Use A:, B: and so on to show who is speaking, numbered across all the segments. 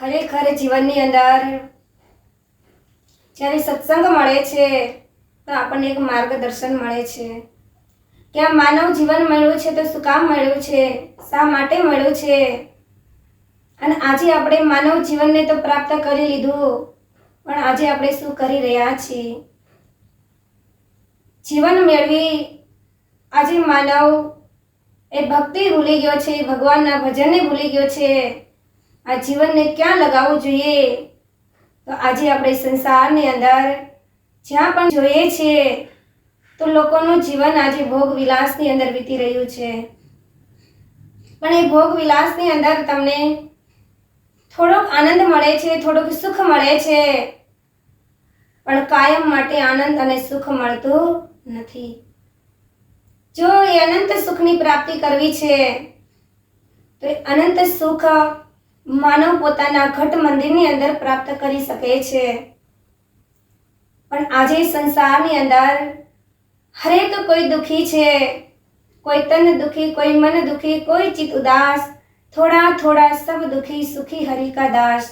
A: ખરેખર જીવનની અંદર જ્યારે સત્સંગ મળે છે, તો આપણને એક માર્ગદર્શન મળે છે. કે આ માનવ જીવન મળ્યું છે, તો શું કામ મળ્યું છે? શા માટે મળ્યું છે? અને આજે આપણે માનવ જીવનને તો પ્રાપ્ત કરી લીધું, પણ આજે આપણે શું કરી રહ્યા છીએ? જીવન મેળવી આજે માનવ એ ભક્તિ ભૂલી ગયો છે, ભગવાનના ભજનને ભૂલી ગયો છે. આ જીવનને ક્યાં લગાવવું જોઈએ? તો આજે આપણે સંસારની અંદર જ્યાં પણ જોઈએ છીએ, તો લોકોનું જીવન આજે ભોગ વિલાસની અંદર વીતી રહ્યું છે. પણ એ ભોગ વિલાસની અંદર તમને થોડોક આનંદ મળે છે, થોડુંક સુખ મળે છે. પણ કાયમ માટે આનંદ અને સુખ મળતું નથી. જો એ અનંત સુખની પ્રાપ્તિ કરવી છે, તો એ અનંત સુખ માનવ પોતાના ઘટ મંદિરની અંદર પ્રાપ્ત કરી શકે છે. પણ આજે સંસારની અંદર હરેક કોઈ દુખી છે. કોઈ તન દુખી, કોઈ મન દુખી, કોઈ ચિત ઉદાસ, થોડા થોડા સબ દુખી, સુખી હરિ કા દાસ.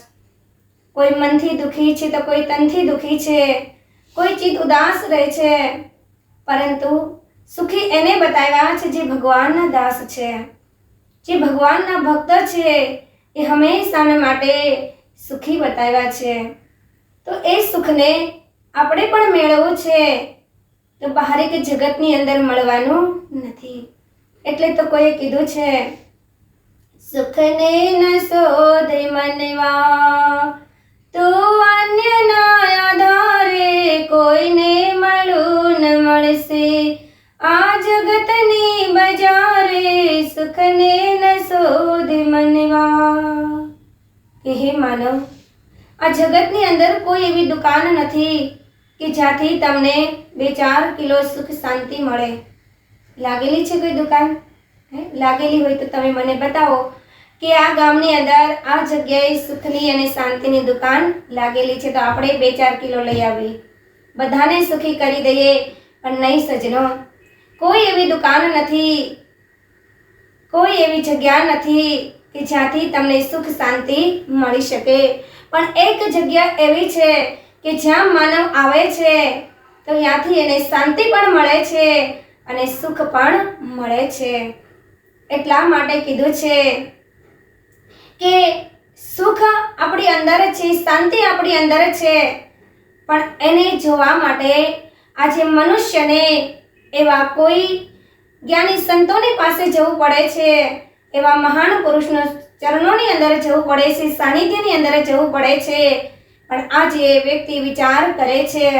A: કોઈ મનથી દુખી છે તો કોઈ તનથી દુખી છે. કોઈ ચિત ઉદાસ રહે છે, પરંતુ સુખી એને બતાવ્યા છે જે ભગવાનના દાસ છે. જે ભગવાનના ભક્ત છે એ હંમેશાને માટે સુખી બતાવ્યા છે. તો એ સુખને આપણે પણ મેળવવું છે. તો બહારે કે જગતની અંદર મળવાનું નથી. એટલે તો કોઈએ કીધું છે, સુખને ન શોધે મનવા. તો અન્યના આધારે કોઈને મળું ન મળશે. આ જગતની બજારે સુખને ન શોધ મનવા. કે હે માનવ, આ જગતની અંદર કોઈ એવી દુકાન નથી કે જ્યાંથી તમને બે ચાર કિલો સુખ શાંતિ મળે. લાગેલી છે કોઈ દુકાન? હે, લાગેલી હોય તો તમે મને બતાવો કે આ ગામની અંદર આ જગ્યાએ સુખની અને શાંતિની દુકાન લાગેલી છે તો આપણે બે ચાર કિલો લઈ આવી બધાને સુખી કરી દઈએ પણ નહીં સજનો કોઈ એવી દુકાન નથી, કોઈ એવી જગ્યા નથી કે જ્યાંથી તમને સુખ શાંતિ મળી શકે. પણ એક જગ્યા એવી છે કે જ્યાં માનવ આવે છે, તો ત્યાંથી એને શાંતિ પણ મળે છે અને સુખ પણ મળે છે. એટલા માટે કીધું છે કે સુખ આપણી અંદર છે, શાંતિ આપણી અંદર છે. પણ એને જોવા માટે આજે મનુષ્યને એવા કોઈ જ્ઞાની સંતોની પાસે જવું પડે છે? એવા મહાન પુરુષના ચરણોની અંદર જવું પડે છે, સાનિધ્યની અંદર જવું પડે છે. પણ આજે વ્યક્તિ વિચાર કરે છે,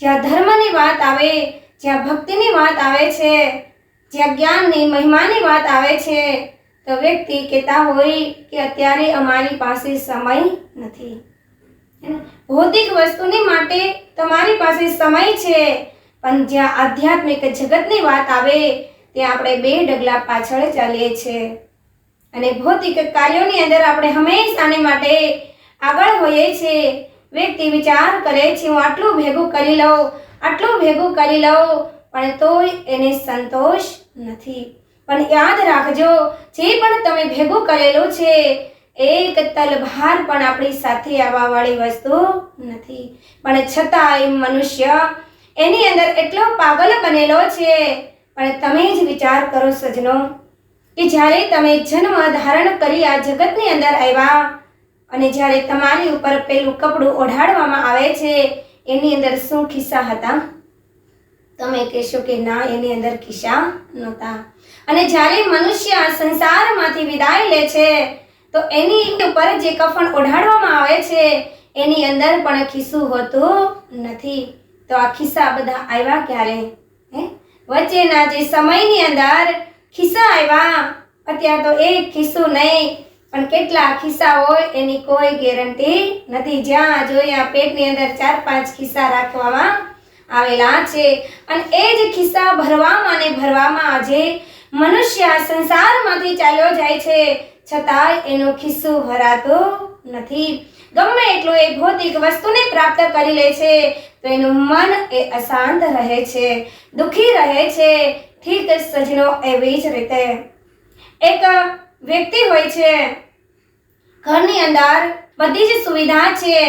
A: જ્યાં ધર્મની વાત આવે, જ્યાં ભક્તિની વાત આવે છે, જ્યાં જ્ઞાનની મહિમાની વાત આવે છે, તો વ્યક્તિ કહેતા હોય કે અત્યારે અમારી પાસે સમય નથી. ભૌતિક વસ્તુની માટે તમારી પાસે સમય છે. પણ જ્યાં આધ્યાત્મિક જગતની વાત આવે, ત્યાં આપણે બે ડગલા પાછળ ચાલીએ છીએ. અને ભૌતિક કાર્યોની અંદર આપણે હંમેશાને માટે આગળ હોઈએ છીએ. વ્યક્તિ વિચાર કરે છે, હું આટલું ભેગું કરી લઉં, આટલું ભેગું કરી લઉં. પણ તોય એને સંતોષ નથી. પણ યાદ રાખજો, જે પણ તમે ભેગું કરેલું છે, એક તલભાર પણ આપણી સાથે આવવાવાળી વસ્તુ નથી. પણ છતાંય મનુષ્ય એની અંદર એટલો પાગલ બનેલો છે. પણ તમે જ વિચાર કરો સજનો, કે જ્યારે તમે જન્મ ધારણ કરી આ જગતની અંદર આવ્યા અને જ્યારે તમારી ઉપર પેલું કપડું ઓઢાડવામાં આવે છે, એની અંદર શું ખિસ્સા હતા? તમે કહેશો કે ના, એની અંદર ખિસ્સા નહોતા. અને જ્યારે મનુષ્ય સંસારમાંથી વિદાય લે છે, તો એની ઉપર જે કફન ઓઢાડવામાં આવે છે, એની અંદર પણ ખિસ્સું હોતું નથી. તો આ ખિસ્સા બધા આવ્યા ક્યારે? હે? વચ્ચેના જે સમયની અંદર ખિસ્સા આવ્યા અત્યારે તો એક ખિસ્સું નહીં, પણ કેટલા ખિસ્સા હોય એની કોઈ ગેરંટી નથી. જ્યાં આ પેટની અંદર ચાર પાંચ ખિસ્સા રાખવામાં આવેલા છે. અને એ જ ખિસ્સા ભરવામાં અને ભરવામાં આજે મનુષ્ય સંસારમાંથી ચાલ્યો જાય છે. છતાંય એનું ખિસ્સું ભરાતું નથી. ગમે એટલું એ ભૌતિક વસ્તુને પ્રાપ્ત કરી લે છે, તો એનું મન એ અશાંત રહે છે, દુઃખી રહે છે, ઠીક સજનો એવી જ રીતે. એક વ્યક્તિ હોય છે, ઘરની અંદર બધી જ સુવિધા છે,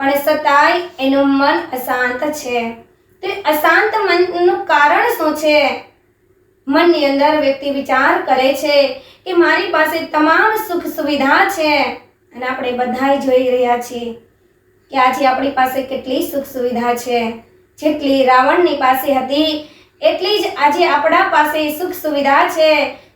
A: પણ છતાંય એનું મન અશાંત છે. તો અશાંત મનનું કારણ શું છે? મનની અંદર વ્યક્તિ વિચાર કરે છે કે મારી પાસે તમામ સુખ સુવિધા છે. અને આપણે બધાય જોઈ રહ્યા છીએ કે આજે આપણી પાસે કેટલી સુખ સુવિધા છે. જેટલી રાવણની પાસે હતી, એટલી જ આજે આપણા પાસે સુખ સુવિધા છે.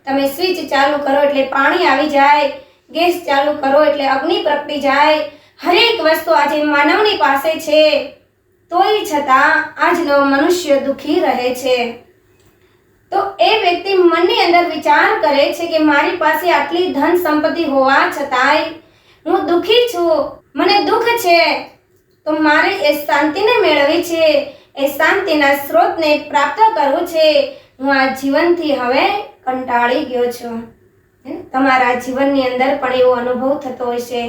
A: તમે સ્વિચ ચાલુ કરો એટલે પાણી આવી જાય, ગેસ ચાલુ કરો એટલે અગ્નિ પ્રગટી જાય. હરેક વસ્તુ આજે માનવની પાસે છે. તોય છતાં આજનો મનુષ્ય દુઃખી રહે છે. તો એ વ્યક્તિ મનની અંદર વિચાર કરે છે કે મારી પાસે આટલી ધન સંપત્તિ હોવા છતાંય હું દુઃખી છું. મને દુઃખ છે. તો મારે એ શાંતિને મેળવી છે. એ શાંતિના સ્ત્રોતને પ્રાપ્ત કરવું છે. હું આ જીવનથી હવે કંટાળી ગયો છું? તમારા જીવનની અંદર પણ એવો અનુભવ થતો હશે.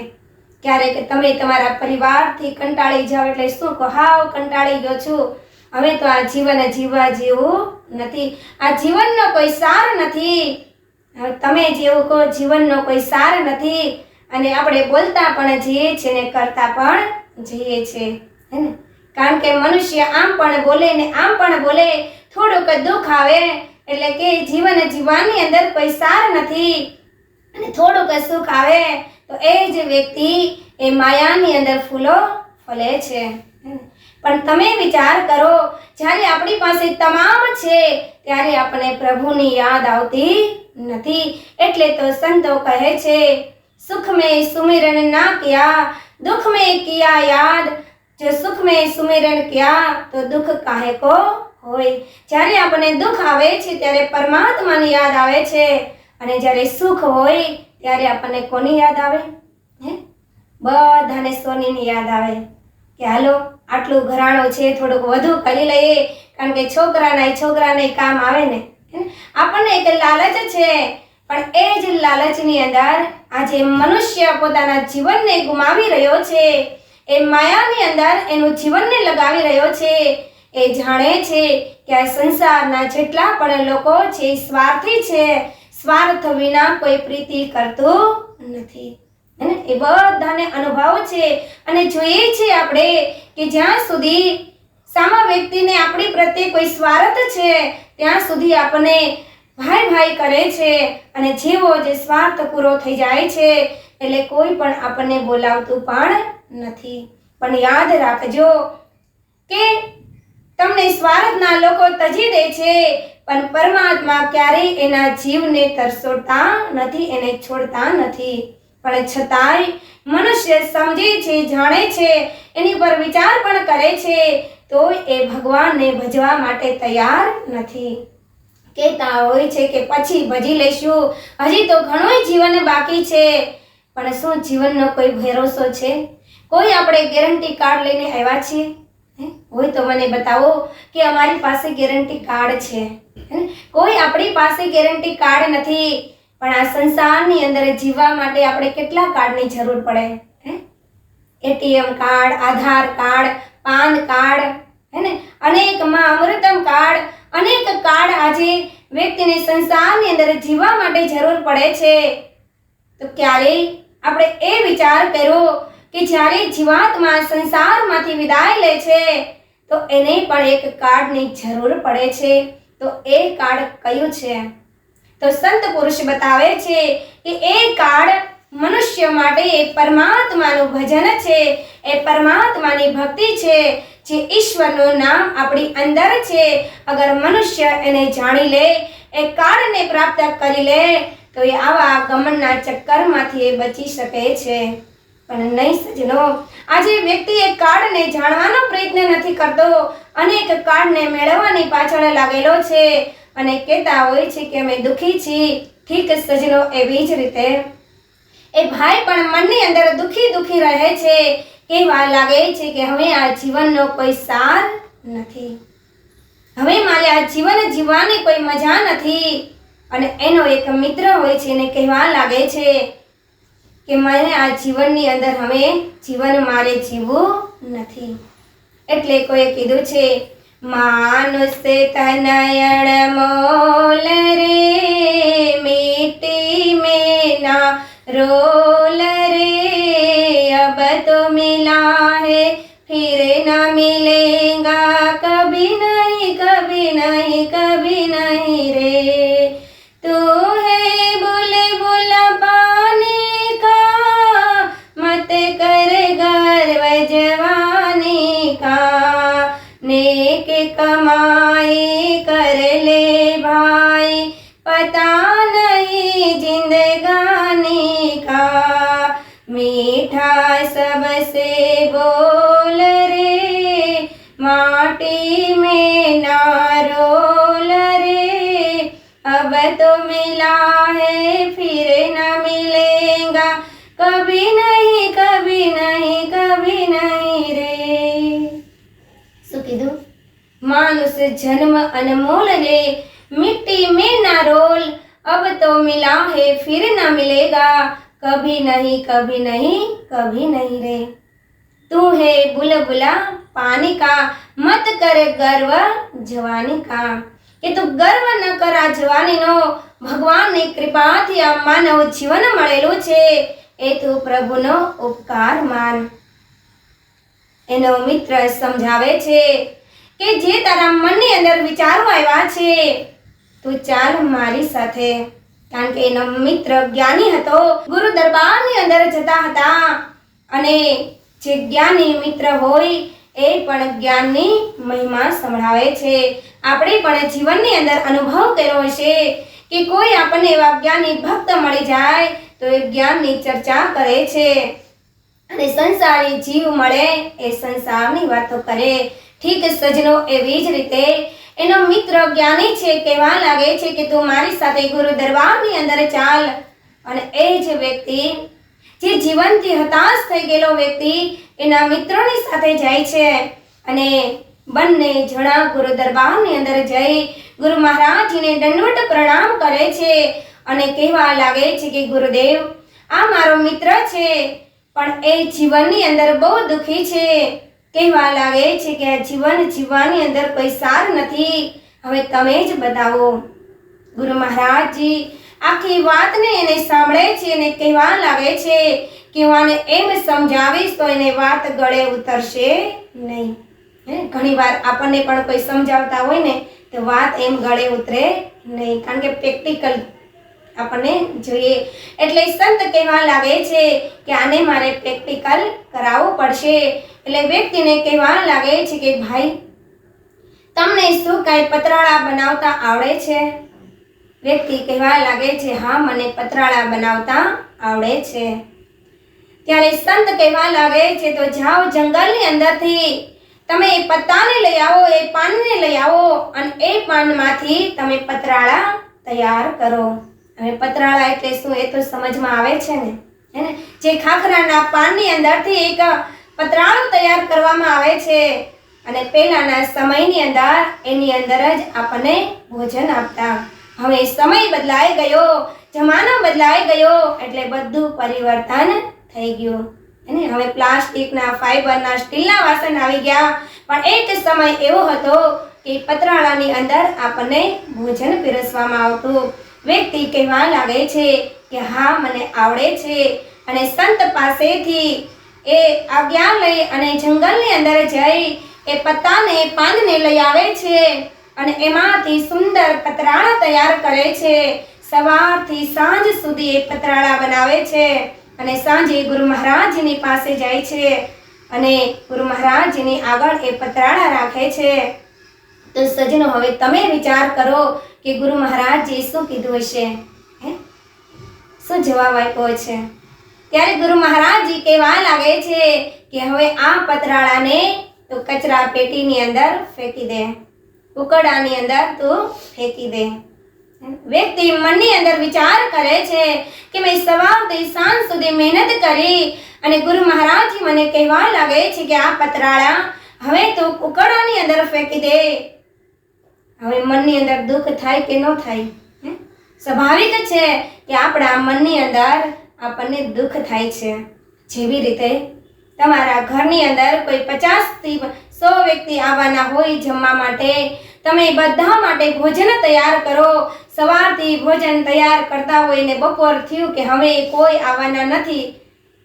A: ક્યારેક તમે તમારા પરિવારથી કંટાળી જાઓ એટલે શું કહો? હાવ કંટાળી ગયો છું. હવે તો આ જીવન જીવવા જેવું નથી. આ જીવનનો કોઈ સાર નથી. તમે જેવું કહો, જીવનનો કોઈ સાર નથી. અને આપણે બોલતા પણ જઈએ છીએ ને કરતા પણ જઈએ છીએ, હે ને? કારણ કે મનુષ્ય આમ પણ બોલે ને આમ પણ બોલે, થોડુંક દુઃખ આવે, એટલે કે જીવન જીવવાની અંદર કોઈ સાર નથી, અને થોડુંક સુખ આવે, તો એ જ વ્યક્તિ એ માયાની અંદર ફૂલો ફલે છે પણ તમે વિચાર કરો, જ્યારે આપણી પાસે તમામ છે, ત્યારે આપણે પ્રભુની યાદ આવતી નથી, એટલે તો સંતો કહે છે સુખ में सुमिरन ना किया दुख में किया याद જો સુખ में સુમિરન કિયા તો દુઃખ કાહે કો હોય જ્યારે આપણને દુઃખ આવે છે ત્યારે પરમાત્માની યાદ આવે છે અને જ્યારે સુખ હોય ત્યારે આપણને કોની યાદ આવે હે બધાને સોનીની યાદ આવે કે હાલો આટલું ઘરાણું છે થોડુંક વધુ કરી લઈએ કારણ કે છોકરાના છોકરાને કામ આવે ને હે ને? આપણને એક લાલચ છે પણ એ જ લાલચની અંદર આજે મનુષ્ય પોતાના જીવનને ગુમાવી રહ્યો છે. એ માયાની અંદર એનું જીવનને લગાવી રહ્યો છે. એ જાણે છે કે આ સંસારના જેટલા પણ લોકો છે સ્વાર્થી છે. સ્વાર્થ વિના કોઈ પ્રીતિ કરતું નથી. અને એ બધાને અનુભવ છે. અને જોઈએ છે આપણે કે જ્યાં સુધી સામા વ્યક્તિને આપણી પ્રત્યે કોઈ સ્વાર્થ છે, ત્યાં સુધી આપણને ભાઈ ભાઈ કરે છે અને જેવો જે સ્વાર્થ પૂરો થઈ જાય છે, એટલે કોઈ પણ આપણને બોલાવતું પણ નથી. પણ યાદ રાખજો કે તમને સ્વાર્થના લોકો તજી દે છે, પણ પરમાત્મા ક્યારેય એના જીવને તરસોડતા નથી, એને છોડતા નથી. પણ છતાંય મનુષ્ય સમજે છે, જાણે છે, એની પર વિચાર પણ કરે છે, તો એ ભગવાનને ભજવા માટે તૈયાર નથી. કહેતા હોય છે કે પછી ભજી લઈશું. હજી તો ઘણું જીવન બાકી છે. પણ શું જીવનનો કોઈ ભરોસો છે? કોઈ આપણે ગેરંટી કાર્ડ લઈને આવ્યા છીએ? હોય તો મને બતાવો કે અમારી પાસે ગેરંટી કાર્ડ છે? કોઈ આપણી પાસે ગેરંટી કાર્ડ નથી. પણ આ સંસારની અંદર જીવવા માટે આપણે કેટલા કાર્ડની જરૂર પડે? હે? ATM card, Aadhaar card, PAN card, હે ને? અનેકમાં અમૃતમ કાર્ડ, અનેક કાર્ડ આજે વ્યક્તિને સંસારની અંદર જીવવા માટે જરૂર પડે છે. તો ક્યારેય આપણે એ વિચાર કર્યો કે જ્યારે જીવાત્મા સંસારમાંથી વિદાય લે છે, તો એને પણ એક કાર્ડની જરૂર પડે છે. તો એ કાર્ડ કયું છે? તો સંત પુરુષ બતાવે છે કે એ કાર્ડ મનુષ્ય માટે એ પરમાત્માનું ભજન છે. એ પરમાત્માની ભક્તિ છે જે ઈશ્વરનું નામ આપણી અંદર છે. અગર મનુષ્ય એને જાણી લે, એ કાર્ડને પ્રાપ્ત કરી લે, તો એ આવા ગમનના ચક્કરમાંથી એ બચી શકે છે. પણ નહીં સજનો આજે વ્યક્તિ એ કાર્ડને જાણવાનો પ્રયત્ન નથી કરતો. અનેક કાર્ડને મેળવવાની પાછળ લાગેલો છે. અને કહેતા હોય છે કે અમે દુઃખી છીએ. ઠીક સજનો એવી જ રીતે. એ ભાઈ પણ મનની અંદર દુઃખી દુઃખી રહે છે. કહેવા લાગે છે કે હવે આ જીવનનો કોઈ સાર નથી. હવે મારે આ જીવન જીવવાની કોઈ મજા નથી. અને એનો એક મિત્ર હોય છે એને કહેવા લાગે છે કે મને આ જીવનની અંદર હવે જીવન મારે જીવવું નથી. એટલે કોઈ કીધું છે ಮಾನುಸ್ ತನಯಣ ಮೋಲ ರೇ ಮಿಟ್ಟಿ ಮೇನಾ ರೋಲ ರೇ ಅಬ ತೋ ಮಿಲಾ ಹೇ फिर न मिलेगा कभी नहीं कभी नहीं कभी नहीं रे तू है बुलबुल पानी का मत कर गर्व जवान कमाई कर ले भाई पता नहीं जिंदगानी का मीठा सबसे बोल रे माटी में ना रोल रे अब तो मिला है फिर न मिलेगा कभी नहीं कभी नहीं कभी नहीं रे શું કીધું માનુષ જન્મ અનમોલ રે मिट्टी में ना रोल अब तो मिला है फिर ना मिलेगा कभी नहीं कभी नहीं कभी नहीं रे तू है बुलबुला पानी का મત કરે ગર્વ જવાની કા કે તું ગર્વ ન કર આ જવાનીનો ભગવાનની કૃપાથી આ માનવ જીવન મળેલું છે એ તું પ્રભુનો ઉપકાર માન એનો મિત્ર સમજાવે છે કે જે તારા મનની અંદર વિચારો આવ્યા છે, તું ચાલ મારી સાથે. કારણ કે એનો મિત્ર જ્ઞાની હતો, ગુરુ દરબારની અંદર જતા હતા. અને જે જ્ઞાની મિત્ર હોય, એ પણ જ્ઞાનની મહિમા સંભળાવે છે. આપણે પણ જીવનની અંદર અનુભવ કર્યો હશે કે કોઈ આપણને એવા જ્ઞાની ભક્ત મળી જાય, તો એ જ્ઞાનની ચર્ચા કરે છે. અને સંસારી જીવ મળે, એ સંસારની વાતો કરે. ઠીક સજનો એવી જ રીતે એનો મિત્ર જ્ઞાની છે, કહેવા લાગે છે કે તું મારી સાથે ગુરુ દરબારની અંદર ચાલ. અને એ જ વ્યક્તિ જે જીવનથી હતાશ થઈ ગયેલો વ્યક્તિ એના મિત્રોની સાથે જાય છે. અને બંને જણા ગુરુ દરબારની અંદર જઈ ગુરુ મહારાજને દંડવટ પ્રણામ કરે છે અને કહેવા લાગે છે કે, ગુરુદેવ, આ મારો મિત્ર છે, પણ એ જીવનની અંદર બહુ દુઃખી છે. કહેવા લાગે છે કે જીવન જીવવાની અંદર કોઈ સાર નથી. હવે તમે જ બતાવો. ગુરુ મહારાજજી, આખી વાતને એને સાંભળે છે અને કહેવા લાગે છે કે હું એમ સમજાવીશ તો એને વાત ગળે ઉતરશે નહીં. હે ઘણી વાર આપણને પણ કોઈ સમજાવતા હોય ને તો વાત એમ ગળે ઉતરે નહીં. કારણ કે પ્રેક્ટિકલ આપણને જોઈએ. એટલે સંત કહેવા લાગે છે કે આને મારે પ્રેક્ટિકલ કરાવવું પડશે. એટલે વ્યક્તિને કહેવા લાગે છે કે ભાઈ, તમને શું કાંઈ પતરાળા બનાવતા આવડે છે? વ્યક્તિ કહેવા લાગે છે, હા, મને પતરાળા બનાવતા આવડે છે. ત્યારે સંત કહેવા લાગે છે, તો જાઓ જંગલની અંદરથી. તમે એ પત્તાને લઈ આવો, એ પાનને લઈ આવો અને એ પાનમાંથી તમે પતરાળા તૈયાર કરો. હવે પતરાળા એટલે શું એ તો સમજમાં આવે છે ને? હે ને? જે ખાખરાના પાનની અંદરથી એક પતરાળું તૈયાર કરવામાં આવે છે. અને પહેલાના સમયની અંદર એની અંદર જ આપણને ભોજન આપતા. હવે સમય બદલાઈ ગયો, જમાનો બદલાઈ ગયો, એટલે બધું પરિવર્તન થઈ ગયું. અને હવે પ્લાસ્ટિકના ફાઈબરના સ્ટીલના વાસણ આવી ગયા. પણ એક સમય એવો હતો કે પતરાળાની અંદર આપણને ભોજન પીરસવામાં આવતું. વ્યક્તિ કહેવા લાગે છે કે હા, મને આવડે છે. અને સંત પાસેથી એ આજ્ઞા લઈ અને જંગલની અંદર જઈ એ પત્તાને પાનને લઈ આવે છે અને એમાંથી સુંદર પતરાળા તૈયાર કરે છે. સવારથી સાંજ સુધી એ પતરાળા બનાવે છે અને સાંજે ગુરુ મહારાજની પાસે જાય છે અને ગુરુ મહારાજની આગળ એ પતરાળા રાખે છે. તો સજ્જનો, હવે તમે વિચાર કરો કે ગુરુ મહારાજે શું કીધું હશે, હે? શું જવાબ આપ્યો છે? ત્યારે ગુરુ મહારાજજી કહેવા લાગે છે કે હવે આ પતરાળાને તો કચરા પેટીની અંદર ફેંકી દે ઉકડાની અંદર તું ફેંકી દે. વ્યક્તિ મનની અંદર વિચાર કરે છે કે મેં સવારથી સાંજ સુધી મહેનત કરી અને ગુરુ મહારાજજી મને કહેવા લાગે છે કે આ પતરાળા હવે તું ઉકડાની અંદર ફેંકી દે. હવે મનની અંદર દુઃખ થાય કે ન થાય? સ્વાભાવિક છે કે આપણા મનની અંદર આપણને દુઃખ થાય છે. જેવી રીતે તમારા ઘરની અંદર કોઈ પચાસથી સો વ્યક્તિ આવવાના હોય જમવા માટે, તમે બધા માટે ભોજન તૈયાર કરો. સવારથી ભોજન તૈયાર કરતા હોય ને બપોર થયું કે હવે કોઈ આવવાના નથી,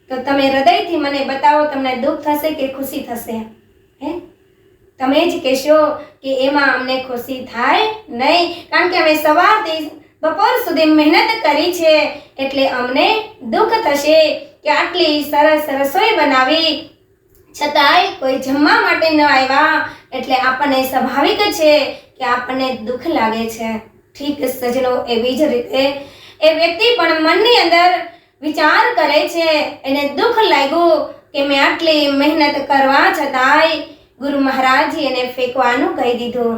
A: તો તમે હૃદયથી મને બતાવો તમને દુઃખ થશે કે ખુશી થશે, હે? તમે જ કહેશો કે એમાં અમને ખુશી થાય નહીં. કારણ કે અમે સવારથી બપોર સુધી મહેનત કરી છે એટલે અમને દુઃખ થશે કે આટલી સરસ રસોઈ બનાવી. છતાંય કોઈ જમવા માટે ન આવ્યા. એટલે આપણને સ્વાભાવિક છે કે આપણને દુઃખ લાગે છે. ઠીક સજનો એવી જ રીતે. એ વ્યક્તિ પણ મનની અંદર વિચાર કરે છે. એને દુઃખ લાગ્યું કે મેં આટલી મહેનત કરવા છતાંય ગુરુ મહારાજજી એને ફેંકવાનું કહી દીધું.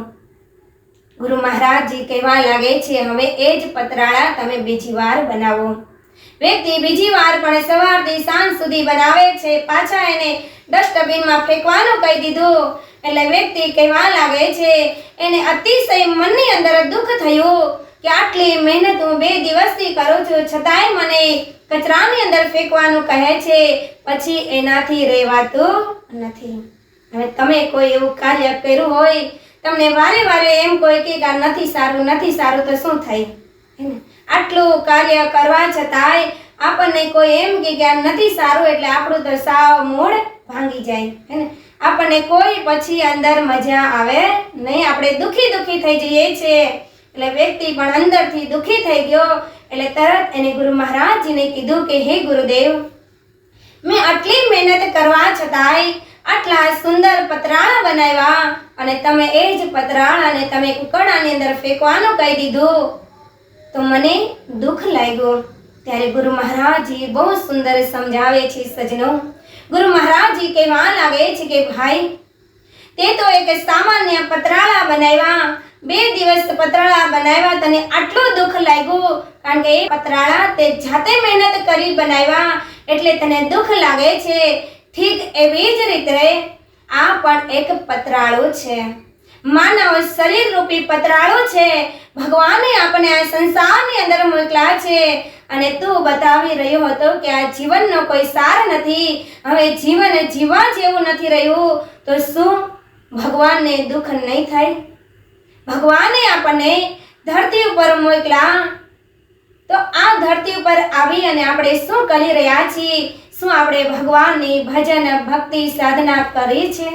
A: ગુરુ મહારાજજી કહેવા લાગે છે, હવે એ જ પતરાળા તમે બીજી વાર બનાવો. વ્યક્તિ બીજી વાર પણ સવારથી સાંજ સુધી બનાવે છે, પાછા એને ડસ્ટબિનમાં ફેંકવાનું કહી દીધું. એટલે વ્યક્તિ કહેવા લાગે છે, એને અતિશય મનની અંદર દુઃખ થયું કે આટલી મહેનત હું બે દિવસથી કરું છું, છતાંય મને કચરાની અંદર ફેંકવાનું કહે છે, પછી એનાથી રહેવાતું નથી. હવે તમે કોઈ એવું કાર્ય કર્યું હોય, તમને વારે વારે એમ કોઈ કે આ નથી સારું નથી સારું, તો શું થાય? હે આટલું કાર્ય કરવા છતાંય આપણને કોઈ એમ કે આ નથી સારું, એટલે આપણું તો સાવ મૂળ ભાંગી જાય. હે ને આપણને કોઈ પછી અંદર મજા આવે નહીં. આપણે દુઃખી દુઃખી થઈ જઈએ છીએ. એટલે વ્યક્તિ પણ અંદરથી દુઃખી થઈ ગયો. એટલે તરત એને ગુરુ મહારાજજીને કીધું કે, હે ગુરુદેવ, મેં આટલી મહેનત કરવા છતાંય આટલા સુંદર પતરાળા બનાવ્યા અને તમે એ જ પતરાણાને તમે ઉકરડાની અંદર ફેંકવાનું કહી દીધું. તો મને દુઃખ લાગ્યું. ત્યારે ગુરુ મહારાજજી બહુ સુંદર સમજાવે છે સજનો ગુરુ મહારાજજી કહેવા લાગે છે કે ભાઈ, તે તો એક સામાન્ય પતરાળા બનાવ્યા. બે દિવસ પતરાળા બનાવ્યા તને આટલું દુઃખ લાગ્યું? કારણ કે એ પતરાળા તે જાતે મહેનત કરી બનાવ્યા. એટલે તને દુઃખ લાગે છે. ઠીક એવી જ રીતે આ પણ એક પતરાળો છે. માનવ શરીર રૂપી પતરાળો છે. ભગવાને આપણે આ સંસારની અંદર મોકલ્યા છે. અને તું બતાવી રહ્યો હતો કે આ જીવનનો કોઈ સાર નથી. હવે જીવન જીવવા જેવું નથી રહ્યું. તો શું ભગવાનને દુઃખ નહીં થાય? ભગવાને આપણને ધરતી ઉપર મોકલ્યા તો આ ધરતી ઉપર આવી અને આપણે શું કરી રહ્યા છીએ? શું આપણે ભગવાનની ભજન, ભક્તિ, સાધના કરી છે?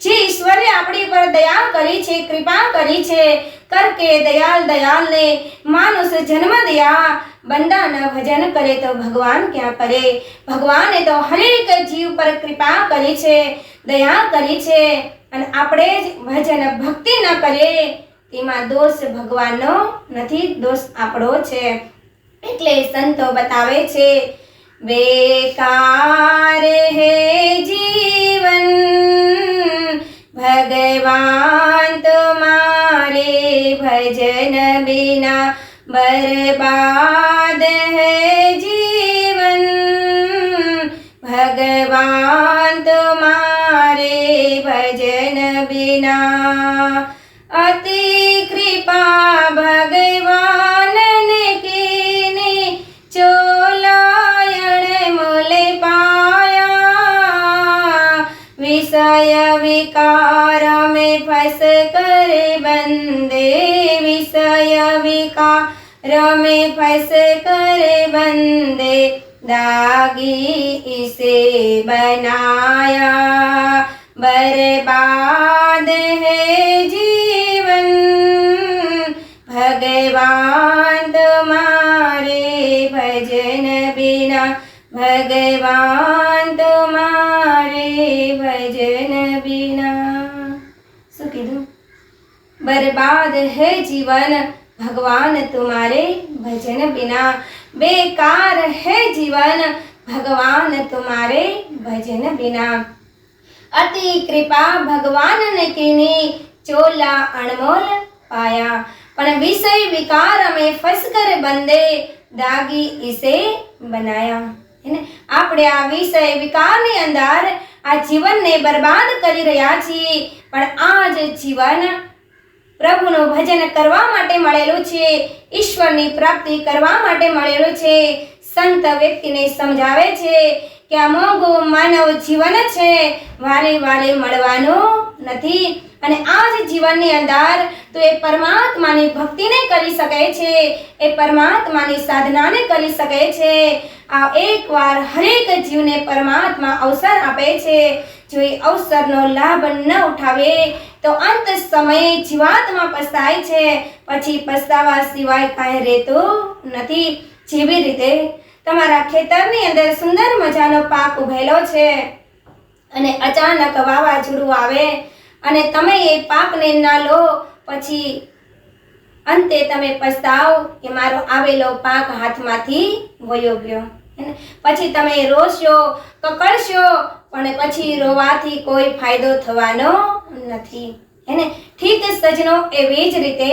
A: જે ઈશ્વરે આપણી પર દયા કરી છે, કૃપા કરી છે કર કે દયાલ દયાલને માનુષ જન્મ દયા બંદાના ભજન કરે તો ભગવાન ક્યાં કરે? ભગવાને તો હરેક જીવ પર કૃપા કરી છે, દયા કરી છે, અને આપણે જ ભજન, ભક્તિ ન કરીએ, તેમાં દોષ ભગવાનનો નથી, દોષ આપણો છે. એટલે સંતો બતાવે છે બેકાર હે જીવન ભગવાન તમારે ભજન બિના બરબાદ હે જીવન ભગવાન તમારે ભજન બિના અતિ કૃપા ભગવાન विषय विकार में फस कर बंदे विषय विकार में फस कर बंदे दागी इसे बनाया बर्बाद है जीवन भगवान तुम्हारे भजन बिना भगवान બરબાદ હે જીવન ભગવાન તુમારે ભજન બિના બેકાર હે જીવન ભગવાન તુમારે ભજન બિના અતિ કૃપા ભગવાન ને કીની ચોલા અણમોલ પાયા પણ વિષય વિકાર અમે ફસકર બંદે દાગી ઈસે બનાયા એને આપણે આ વિષય વિકારની અંદર આ જીવનને બરબાદ કરી રહ્યા છીએ પણ આ જ જીવન પ્રભુનું ભજન કરવા માટે મળેલું છે, ઈશ્વરની પ્રાપ્તિ કરવા માટે મળેલું છે. સંત વ્યક્તિને સમજાવે છે કે અમોઘ માનવ જીવન છે, વારે વારે મળવાનું નથી. અને આ જ જીવનની અંદર તો એ પરમાત્માની ભક્તિને કરી શકે છે, એ પરમાત્માની સાધનાને કરી શકે છે. આ એકવાર હરેક જીવને પરમાત્મા અવસર આપે છે, જો એ અવસરનો લાભ ન ઉઠાવે, તો અંત સમયે જીવાત્મા પસ્તાય છે. પછી પસ્તાવા સિવાય કાંઈ રહેતું નથી. જેવી રીતે તમારા ખેતરની અંદર સુંદર મજાનો પાક ઉભેલો છે. અને અચાનક વાવાઝોડું આવે અને તમે એ પાકને ના લો પછી અંતે તમે પસ્તાવ કે મારો આવેલો પાક હાથમાંથી વયો ગયો? પછી તમે રોશો, કકળશો, પણ પછી રોવાથી કોઈ ફાયદો થવાનો નથી. હેને ઠીક સજનો એવી જ રીતે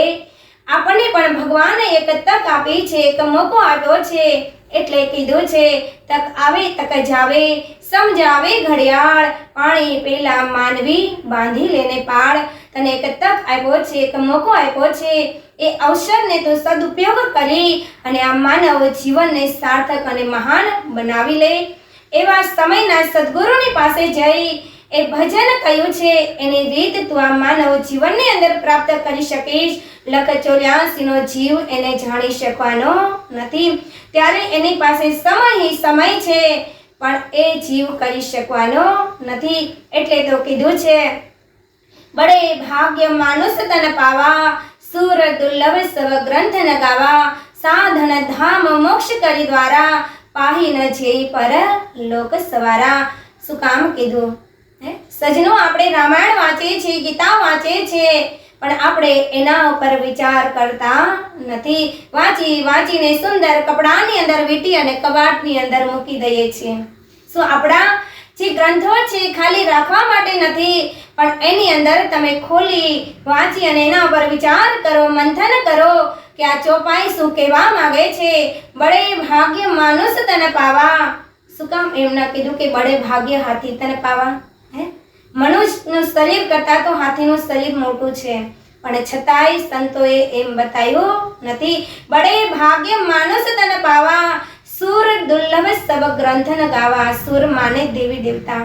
A: આપણને પણ ભગવાને એક તક આપી છે, એક મોકો આપ્યો છે. એટલે કીધું છે, તક આવે, તક જાવે, સમજાવે ઘડિયાળ. પાણી પેલા માનવી બાંધી લેને પાળ. તને એક તક આપ્યો છે, એક મોકો આપ્યો છે. એ અવસરને તો સદુપયોગ કરી અને આ માનવ જીવનને સાર્થક અને મહાન બનાવી લે. એવા સમયના સદગુરુની પાસે જઈ એ ભજન કયું છે એની રીત તું આ માનવ જીવનની અંદર પ્રાપ્ત કરી શકીશ. લખ ચોર્યાસી નો જીવ એને જાણી શકવાનો નથી. ત્યારે એની પાસે સમય સમય છે, પણ એ જીવ કરી શકવાનો નથી. એટલે તો કીધું છે, બડે ભાગ્ય માનુષ તન પાવા, સુર દુર્લભ સવ ગ્રંથ ન ગાવા, સાધન ધામ મોક્ષ કરી દ્વારા પાહી ન જેઈ પર લોક સવારા. શું કામ કીધું? સજનો આપણે રામાયણ વાંચીએ છીએ, ગીતા વાંચીએ છીએ, પણ આપણે એના ઉપર વિચાર કરતા નથી. વાંચી, વાંચીને સુંદર કપડાની અંદર વીંટી અને કબાટની અંદર મૂકી દઈએ છીએ. શું આપણા જે ગ્રંથો છે ખાલી રાખવા માટે નથી, પણ એની અંદર તમે ખોલી, વાંચી અને એના ઉપર વિચાર કરો, મંથન કરો કે આ ચોપાઈ શું કહેવા માંગે છે? બળે ભાગ્ય માનુષ તને પાવા. શું કામ એમને કીધું કે બળે ભાગ્ય હાથી તને પાવા? મનુષ્યનું શરીર કરતાં તો હાથીનું શરીર મોટું છે. પણ છતાંય સંતોએ એમ બતાવ્યું નથી. બળે ભાગ્ય માનસ તને પાવા. સુર દુર્લભ સબ ગ્રંથન ગાવા. સુર માને દેવી દેવતા.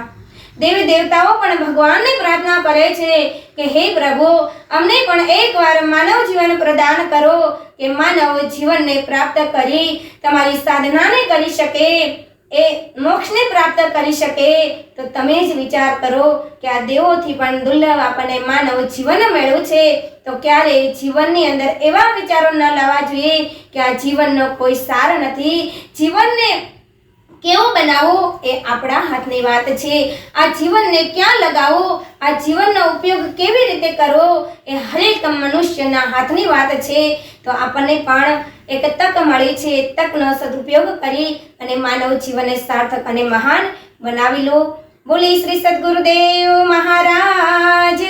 A: દેવી દેવતાઓ પણ ભગવાનને પ્રાર્થના કરે છે કે હે પ્રભુ, અમને પણ એકવાર માનવ જીવન પ્રદાન કરો કે માનવ જીવનને પ્રાપ્ત કરી તમારી સાધનાને કરી શકે. એ મોક્ષને પ્રાપ્ત કરી શકે, તો તમે જ વિચાર કરો કે આ દેવોથી પણ દુર્લભ આપણને માનવ જીવન મેળવું છે. તો ક્યારે જીવનની અંદર એવા વિચારો ન લાવવા જોઈએ કે આ જીવનનો કોઈ સાર નથી. જીવનને કેવું બનાવો એ આપણા હાથની વાત છે. આ જીવનને ક્યાં લગાવો? આ જીવનનો ઉપયોગ કેવી રીતે કરવો? એ હરેક મનુષ્યના હાથની વાત છે. તો આપણને પણ એક તક મળી છે. તકનો સદુપયોગ કરી અને માનવ જીવનને સાર્થક અને મહાન બનાવી લો. બોલી શ્રી સદગુરુદેવ મહારાજ